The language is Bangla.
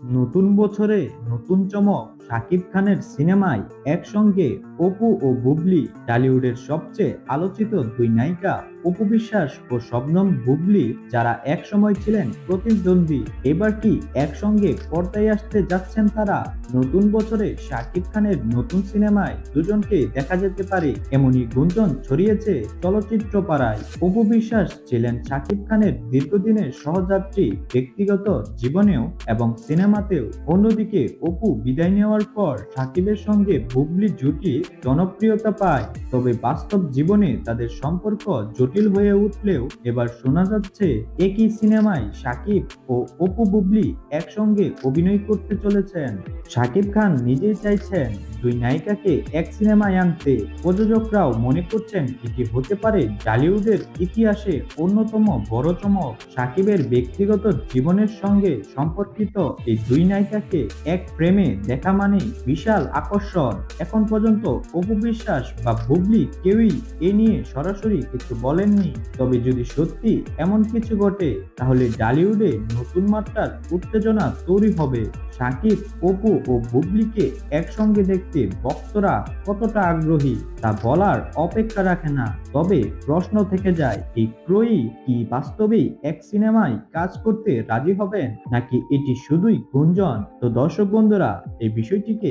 নতুন বছরে নতুন চমক শাকিব খানের সিনেমায় একসঙ্গে অপু ও বুবলি টলিউডের সবচেয়ে আলোচিত দুই নায়িকা। অপু বিশ্বাস ও শবনম বুবলি যারা এক সময় ছিলেন প্রতিদ্বন্দ্বী, এবার কি একসঙ্গে পর্দায় আসতে যাচ্ছেন তারা? নতুন বছরে শাকিব খানের নতুন সিনেমায় দুজনকে দেখা যেতে পারে, এমনই গুঞ্জন ছড়িয়েছে চলচ্চিত্র পাড়ায় অপু বিশ্বাস ছিলেন শাকিব খানের দীর্ঘদিনের সহযাত্রী, ব্যক্তিগত জীবনেও এবং সিনেমাতেও। অন্যদিকে অপু বিদায় নেওয়ার পর শাকিবের সঙ্গে বুবলি জুটি জনপ্রিয়তা পায়, তবে বাস্তব জীবনে তাদের সম্পর্ক জটিল হয়ে উঠলেও এবার শোনা যাচ্ছে একই সিনেমায় শাকিব ও অপু বুবলি একসঙ্গে অভিনয় করতে চলেছেন। শাকিব খান নিজেই চাইছেন দুই নায়িকাকে এক সিনেমায় আনতে। প্রযোজকরাও মনে করছেন এটি হতে পারে টলিউডের ইতিহাসে অন্যতম বড় চমক। শাকিবের ব্যক্তিগত জীবনের সঙ্গে সম্পর্কিত এই দুই নায়িকাকে এক প্রেমে দেখা মানে বিশাল আকর্ষণ। এখন পর্যন্ত অপু বিশ্বাস বা বুবলি কেউই এ নিয়ে সরাসরি কিছু বলেননি তবে যদি সত্যি এমন কিছু ঘটে, তাহলে ডালিউডে নতুন মাত্রার উত্তেজনা তৈরি হবে। সাকিব, অপু ও বুবলিকে একসঙ্গে দেখতে ভক্তরা কতটা আগ্রহী, তা বলার অপেক্ষা রাখে না। তবে প্রশ্ন থেকে যায়, এই ক্রয়ী কি বাস্তবেই এক সিনেমায় কাজ করতে রাজি হবেন? নাকি এটি শুধুই গুঞ্জন? তো দর্শক বন্ধুরা, এই বিষয়টিকে